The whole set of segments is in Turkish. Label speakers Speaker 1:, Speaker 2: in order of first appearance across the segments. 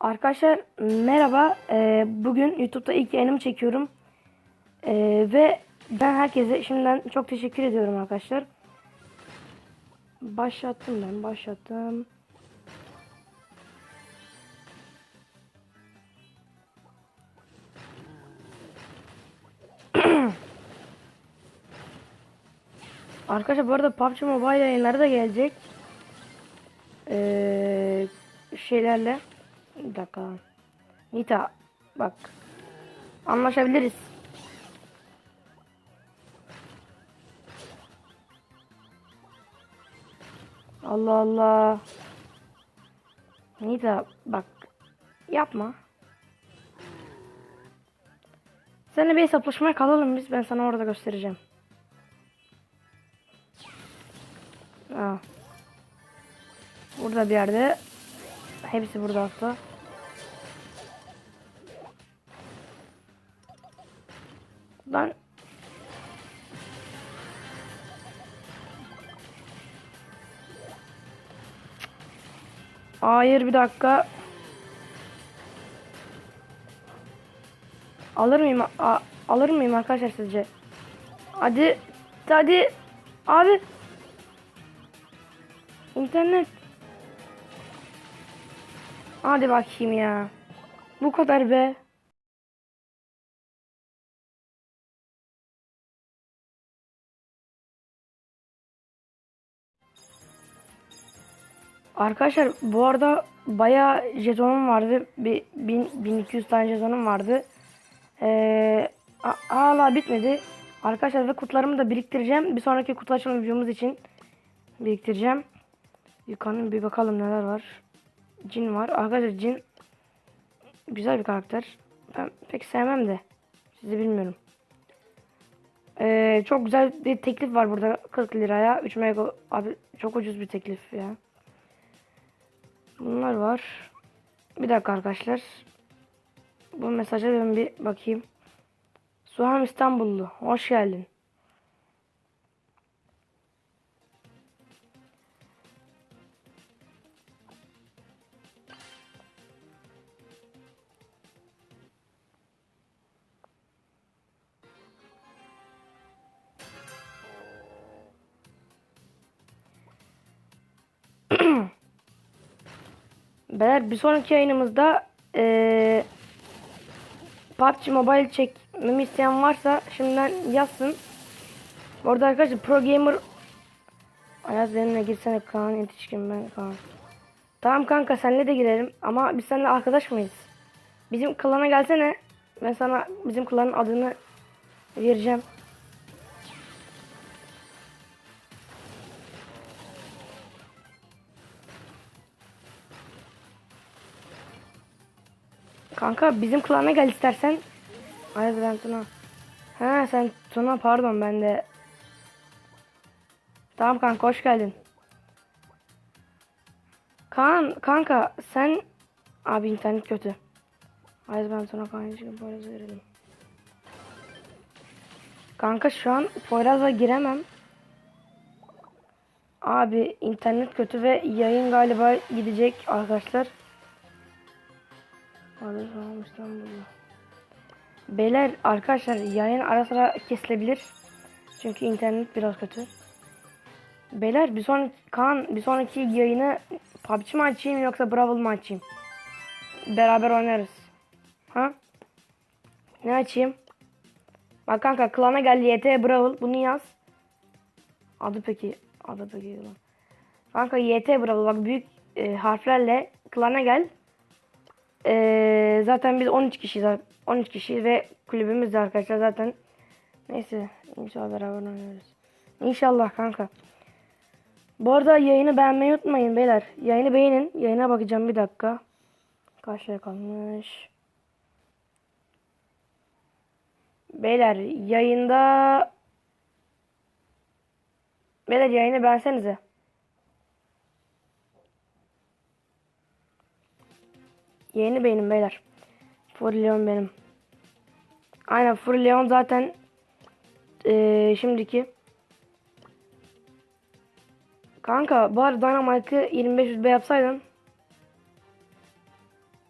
Speaker 1: Arkadaşlar merhaba. Ee, bugün YouTube'da ilk yayınımı çekiyorum. Ee, ve ben herkese şimdiden çok teşekkür ediyorum arkadaşlar. Başlattım ben başlattım. Arkadaşlar bu arada PUBG Mobile yayınları da gelecek. Ee, şeylerle. Bir dakika. Nita bak. Anlaşabiliriz. Allah Allah. Nita bak. Yapma. Seninle bir hesaplaşmaya kalalım biz. Ben sana orada göstereceğim. Aa. Burada bir yerde. Hepsi burada hatta. Ben Hayır bir dakika. Alır mıyım? A- alır mıyım arkadaşlar sizce? Hadi. Hadi. Abi. İnternet. Hadi bakayım ya. Bu kadar be. Arkadaşlar bu arada bayağı jetonum vardı. Bir 1000 1200 tane jetonum vardı. Ee, hala bitmedi. Arkadaşlar ve kutularımı da biriktireceğim. Bir sonraki kutu videomuz için biriktireceğim. Yukarı bir bakalım neler var. Cin var. Arkadaşlar Cin güzel bir karakter. Ben pek sevmem de. Sizi bilmiyorum. Ee, çok güzel bir teklif var burada 40 liraya. 3 mega abi çok ucuz bir teklif ya. Bunlar var. Bir dakika arkadaşlar. Bu mesaja ben bir bakayım. Suham İstanbullu. Hoş geldin. Beyler bir sonraki yayınımızda eee PUBG Mobile çekmemi isteyen varsa şimdiden yazsın. Orada arkadaşlar Pro Gamer Ayaz benimle girsene Kaan yetişkin ben Kaan. Tamam kanka senle de girelim ama biz seninle arkadaş mıyız? Bizim klana gelsene. Ben sana bizim klanın adını vereceğim. Kanka bizim klana gel istersen. Hayır ben Tuna. Ha sen Tuna pardon ben de. Tamam kanka hoş geldin. Kaan kanka sen abi internet kötü. Hayır ben Tuna Kaan'ı Poyraz'a verelim. Kanka şu an Poyraz'a giremem. Abi internet kötü ve yayın galiba gidecek arkadaşlar. Hadi tamam İstanbul'da. Beyler arkadaşlar yayın ara sıra kesilebilir. Çünkü internet biraz kötü. Beyler bir sonraki Kaan bir sonraki yayını PUBG mi açayım yoksa Brawl mı açayım? Beraber oynarız. Ha? Ne açayım? Bak kanka klana gel YT Brawl bunu yaz. Adı peki adı peki lan. Kanka YT Brawl bak büyük e, harflerle klana gel. Ee, zaten biz 13 kişiyiz. 13 kişi ve kulübümüz de arkadaşlar zaten. Neyse inşallah beraber oynuyoruz. İnşallah kanka. Bu arada yayını beğenmeyi unutmayın beyler. Yayını beğenin. Yayına bakacağım bir dakika. Kaç kalmış. Beyler yayında Beyler yayını beğensenize. Yeni benim beyler. Furleon benim. Aynen Furleon zaten eee, şimdiki. Kanka bari Dynamite'ı 2500 B yapsaydın.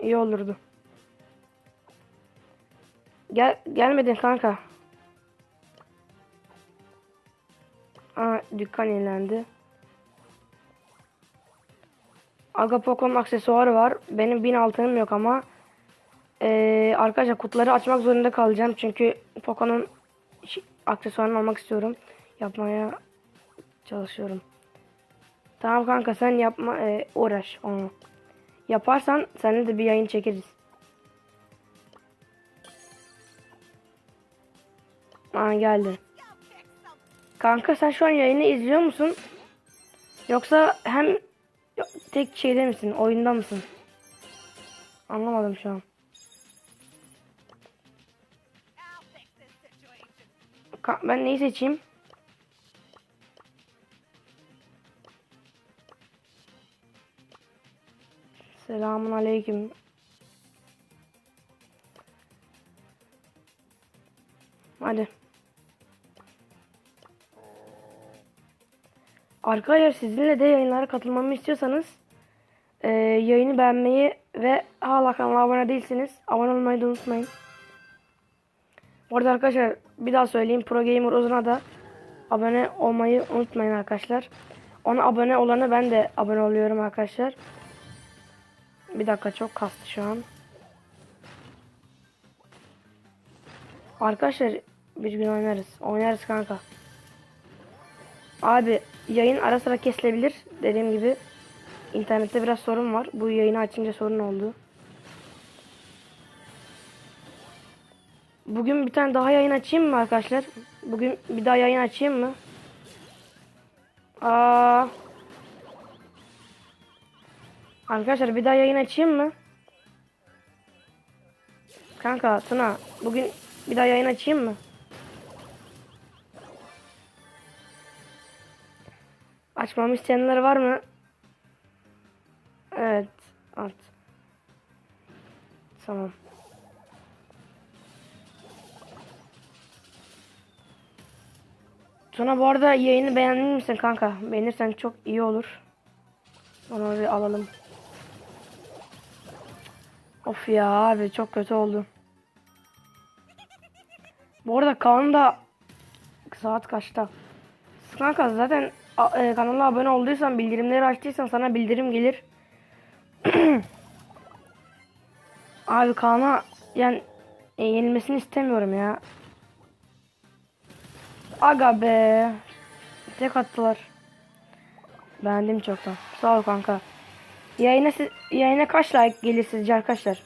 Speaker 1: iyi olurdu. Gel gelmedin kanka. Aa, dükkan yenilendi. Aga Poco'nun aksesuarı var. Benim bin altınım yok ama. Ee, arkadaşlar kutuları açmak zorunda kalacağım. Çünkü Poco'nun aksesuarını almak istiyorum. Yapmaya çalışıyorum. Tamam kanka sen yapma e, uğraş onu. Yaparsan seninle de bir yayın çekeriz. Aa geldi. Kanka sen şu an yayını izliyor musun? Yoksa hem Yo- tek şeyde misin? Oyunda mısın? Anlamadım şu an. Ben neyi seçeyim? Selamun aleyküm. Hadi. Arkadaşlar sizinle de yayınlara katılmamı istiyorsanız eee, yayını beğenmeyi ve hala kanala abone değilseniz abone olmayı da unutmayın. Bu arada arkadaşlar bir daha söyleyeyim Pro Gamer Ozan'a da abone olmayı unutmayın arkadaşlar. Ona abone olana ben de abone oluyorum arkadaşlar. Bir dakika çok kastı şu an. Arkadaşlar bir gün oynarız. Oynarız kanka. Abi yayın ara sıra kesilebilir. Dediğim gibi internette biraz sorun var. Bu yayını açınca sorun oldu. Bugün bir tane daha yayın açayım mı arkadaşlar? Bugün bir daha yayın açayım mı? Aa. Arkadaşlar bir daha yayın açayım mı? Kanka Tuna bugün bir daha yayın açayım mı? Açmamı isteyenler var mı? Evet. At. Tamam. Tuna bu arada yayını beğendin misin kanka? Beğenirsen çok iyi olur. Onu bir alalım. Of ya abi çok kötü oldu. Bu arada Kaan da saat kaçta? Kanka zaten e, kanala abone olduysan bildirimleri açtıysan sana bildirim gelir. Abi Kaan'a yani e, yenilmesini istemiyorum ya. Aga be. Tek attılar. Beğendim çoktan. Sağ ol kanka. Yayına, yayına kaç like gelir sizce arkadaşlar?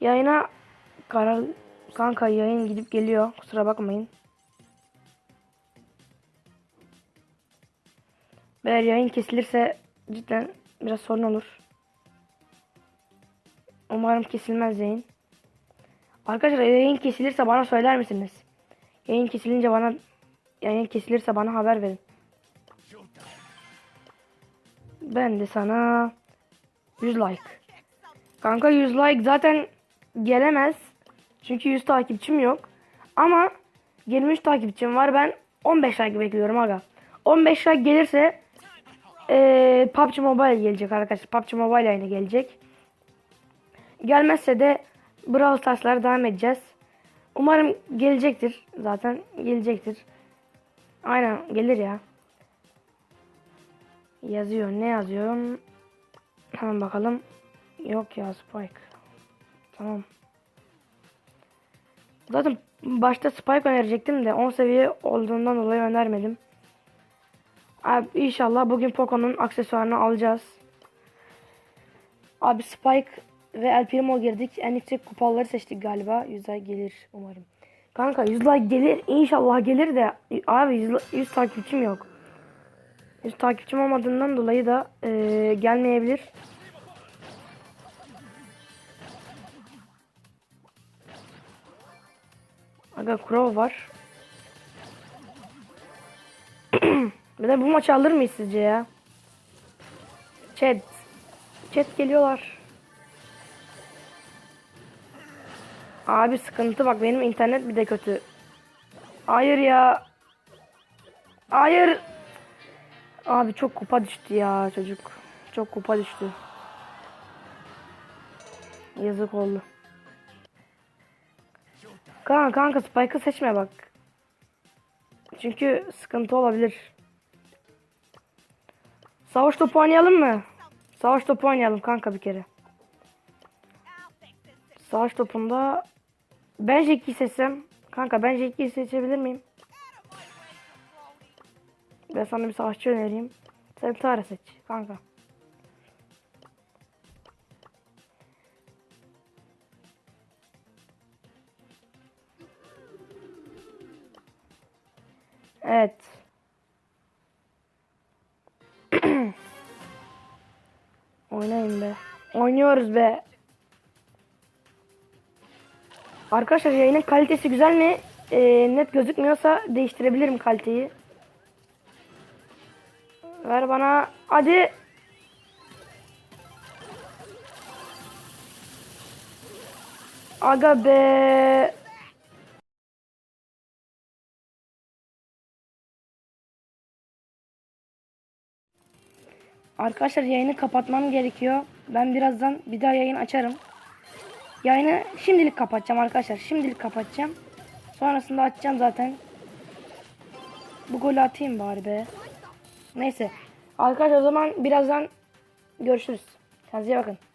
Speaker 1: Yayına karar kanka yayın gidip geliyor. Kusura bakmayın. Eğer yayın kesilirse cidden biraz sorun olur. Umarım kesilmez yayın. Arkadaşlar yayın kesilirse bana söyler misiniz? Yayın kesilince bana yayın kesilirse bana haber verin. Ben de sana 100 like. Kanka 100 like zaten gelemez. Çünkü 100 takipçim yok. Ama 23 takipçim var. Ben 15 like bekliyorum aga. 15 like gelirse eee PUBG Mobile gelecek arkadaşlar. PUBG Mobile yayını gelecek. Gelmezse de Brawl Stars'lara devam edeceğiz. Umarım gelecektir. Zaten gelecektir. Aynen gelir ya. Yazıyor. Ne yazıyorum? Hemen bakalım. Yok ya Spike. Tamam. Zaten başta Spike önerecektim de 10 seviye olduğundan dolayı önermedim. Abi inşallah bugün Poco'nun aksesuarını alacağız. Abi Spike ve El Primo girdik. En yüksek kupaları seçtik galiba. 100 like gelir umarım. Kanka 100 like gelir. İnşallah gelir de abi 100, 100 takipçim yok. 100 takipçim olmadığından dolayı da eee, gelmeyebilir. Aga Crow var. De bu maçı alır mıyız sizce ya? Chat. Chat geliyorlar. Abi sıkıntı bak benim internet bir de kötü. Hayır ya. Hayır. Abi çok kupa düştü ya çocuk. Çok kupa düştü. Yazık oldu. Kanka kanka Spike'ı seçme bak. Çünkü sıkıntı olabilir. Savaş topu oynayalım mı? Savaş topu oynayalım kanka bir kere. Savaş topunda ben Jack'i seçsem. Kanka ben Jack'i seçebilir miyim? Ben sana bir savaşçı önereyim. Sen Tara seç kanka. Evet. Oynayın be. Oynuyoruz be. Arkadaşlar yayının kalitesi güzel mi? Ee, net gözükmüyorsa değiştirebilirim kaliteyi. Ver bana. Hadi. Aga be. Arkadaşlar yayını kapatmam gerekiyor. Ben birazdan bir daha yayın açarım. Yayını şimdilik kapatacağım arkadaşlar. Şimdilik kapatacağım. Sonrasında açacağım zaten. Bu golü atayım bari be. Neyse. Arkadaşlar o zaman birazdan görüşürüz. Kendinize bakın.